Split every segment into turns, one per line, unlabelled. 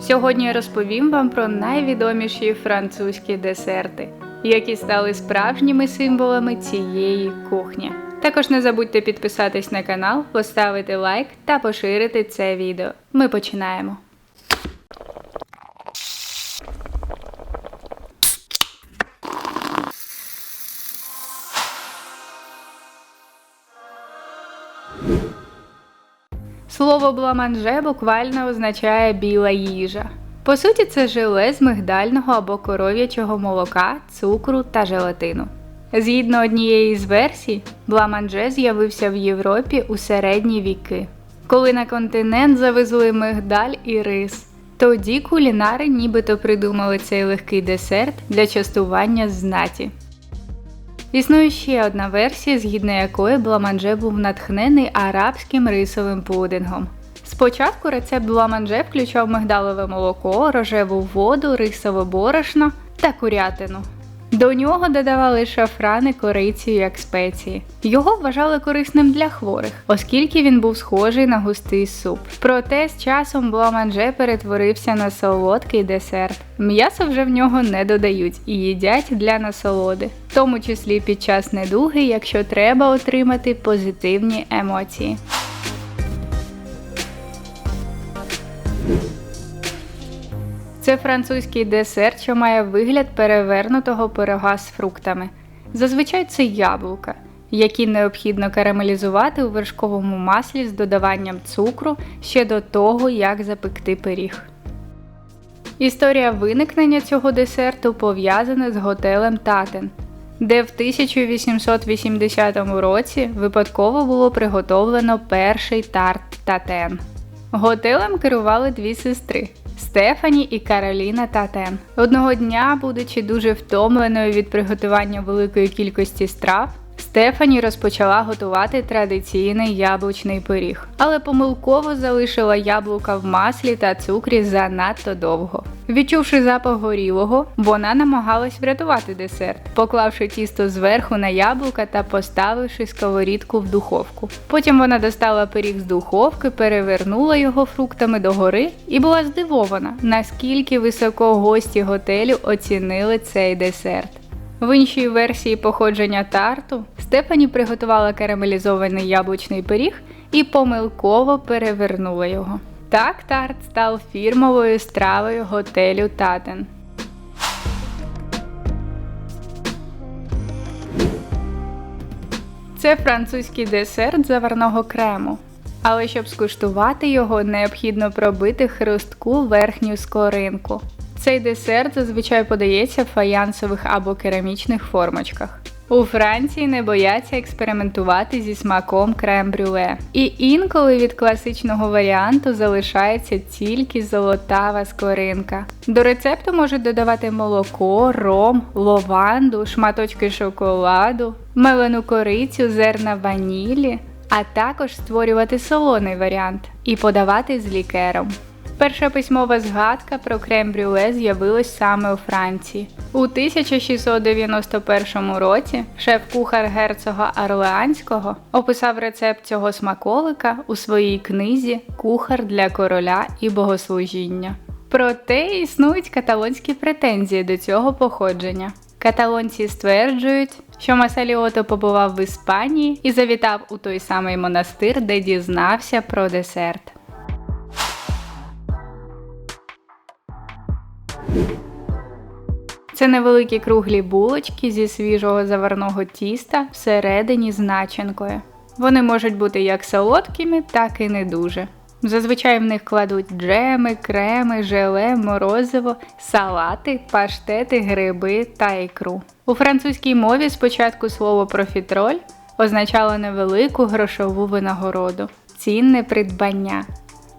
Сьогодні я розповім вам про найвідоміші французькі десерти, які стали справжніми символами цієї кухні. Також не забудьте підписатись на канал, поставити лайк та поширити це відео. Ми починаємо. Слово бламанже буквально означає біла їжа. По суті, це желе з мигдального або коров'ячого молока, цукру та желатину. Згідно однієї з версій, бламанже з'явився в Європі у середні віки, коли на континент завезли мигдаль і рис. Тоді кулінари нібито придумали цей легкий десерт для частування знаті. Існує ще одна версія, згідно якої бламанже був натхнений арабським рисовим пудингом. Спочатку рецепт бламанже включав мигдалове молоко, рожеву воду, рисове борошно та курятину. До нього додавали шафрани, корицію як спеції. Його вважали корисним для хворих, оскільки він був схожий на густий суп. Проте з часом бламанже перетворився на солодкий десерт. М'ясо вже в нього не додають і їдять для насолоди, в тому числі під час недуги, якщо треба отримати позитивні емоції. Це французький десерт, що має вигляд перевернутого пирога з фруктами. Зазвичай це яблука, які необхідно карамелізувати у вершковому маслі з додаванням цукру ще до того, як запекти пиріг. Історія виникнення цього десерту пов'язана з готелем Татен, де в 1880 році випадково було приготовлено перший тарт Татен. Готелем керували дві сестри Стефані і Кароліна Татен. Одного дня, будучи дуже втомленою від приготування великої кількості страв, Стефані розпочала готувати традиційний яблучний пиріг, але помилково залишила яблука в маслі та цукрі занадто довго. Відчувши запах горілого, вона намагалась врятувати десерт, поклавши тісто зверху на яблука та поставивши сковорідку в духовку. Потім вона достала пиріг з духовки, перевернула його фруктами догори і була здивована, наскільки високо гості готелю оцінили цей десерт. В іншій версії походження тарту Стефані приготувала карамелізований яблучний пиріг і помилково перевернула його. Так тарт став фірмовою стравою готелю Татен. Це французький десерт заварного крему. Але щоб скуштувати його, необхідно пробити хрустку верхню скоринку. Цей десерт зазвичай подається в фаянсових або керамічних формочках. У Франції не бояться експериментувати зі смаком крем-брюле. І інколи від класичного варіанту залишається тільки золотава скоринка. До рецепту можуть додавати молоко, ром, лованду, шматочки шоколаду, мелену корицю, зерна ванілі, а також створювати солоний варіант і подавати з лікером. Перша письмова згадка про крем-брюле з'явилась саме у Франції. У 1691 році шеф-кухар герцога Орлеанського описав рецепт цього смаколика у своїй книзі Кухар для короля і богослужіння. Проте існують каталонські претензії до цього походження. Каталонці стверджують, що Масаліото побував в Іспанії і завітав у той самий монастир, де дізнався про десерт. Це невеликі круглі булочки зі свіжого заварного тіста всередині з начинкою. Вони можуть бути як солодкими, так і не дуже. Зазвичай в них кладуть джеми, креми, желе, морозиво, салати, паштети, гриби та ікру. У французькій мові спочатку слово профітроль означало невелику грошову винагороду, цінне придбання.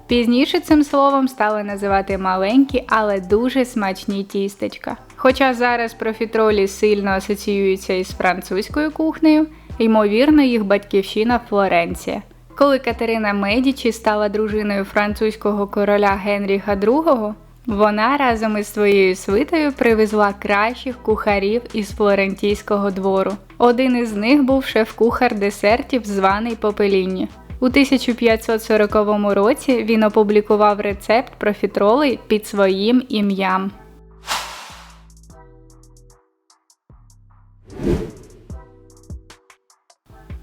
Пізніше цим словом стали називати маленькі, але дуже смачні тістечка. Хоча зараз профітролі сильно асоціюються із французькою кухнею, ймовірно, їх батьківщина Флоренція. Коли Катерина Медічі стала дружиною французького короля Генріха II, вона разом із своєю свитою привезла кращих кухарів із флорентійського двору. Один із них був шеф-кухар десертів, званий Попелінні. У 1540 році він опублікував рецепт профітролей під своїм ім'ям.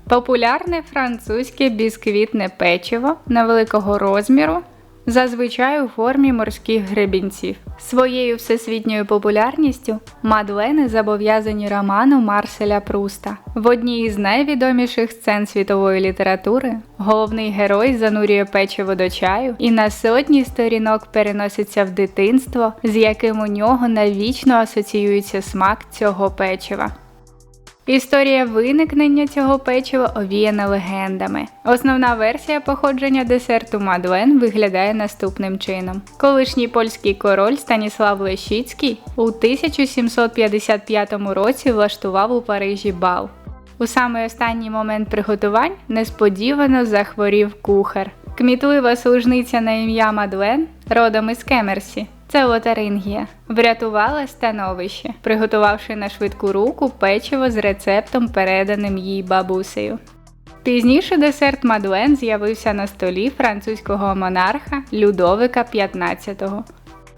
Популярне французьке бісквітне печиво невеликого розміру, зазвичай у формі морських гребінців. Своєю всесвітньою популярністю Мадлени зобов'язані роману Марселя Пруста. В одній із найвідоміших сцен світової літератури головний герой занурює печиво до чаю і на сотні сторінок переноситься в дитинство, з яким у нього навічно асоціюється смак цього печива. Історія виникнення цього печива овіяна легендами. Основна версія походження десерту Мадлен виглядає наступним чином: колишній польський король Станіслав Лещицький у 1755 році влаштував у Парижі бал. У самий останній момент приготувань несподівано захворів кухар. Кмітлива служниця на ім'я Мадлен, родом із Кемерсі, це Лотарингія, врятувала становище, приготувавши на швидку руку печиво з рецептом, переданим їй бабусею. Пізніше десерт Мадлен з'явився на столі французького монарха Людовика XV.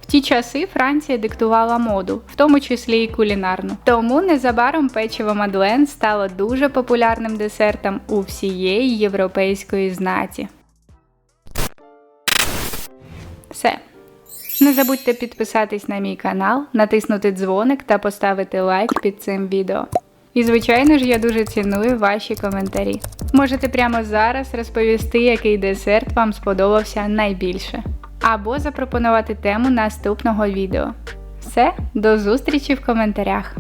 В ті часи Франція диктувала моду, в тому числі і кулінарну. Тому незабаром печиво Мадлен стало дуже популярним десертом у всієї європейської знаті. Все. Не забудьте підписатись на мій канал, натиснути дзвоник та поставити лайк під цим відео. І, звичайно ж, я дуже ціную ваші коментарі. Можете прямо зараз розповісти, який десерт вам сподобався найбільше. Або запропонувати тему наступного відео. Все, до зустрічі в коментарях!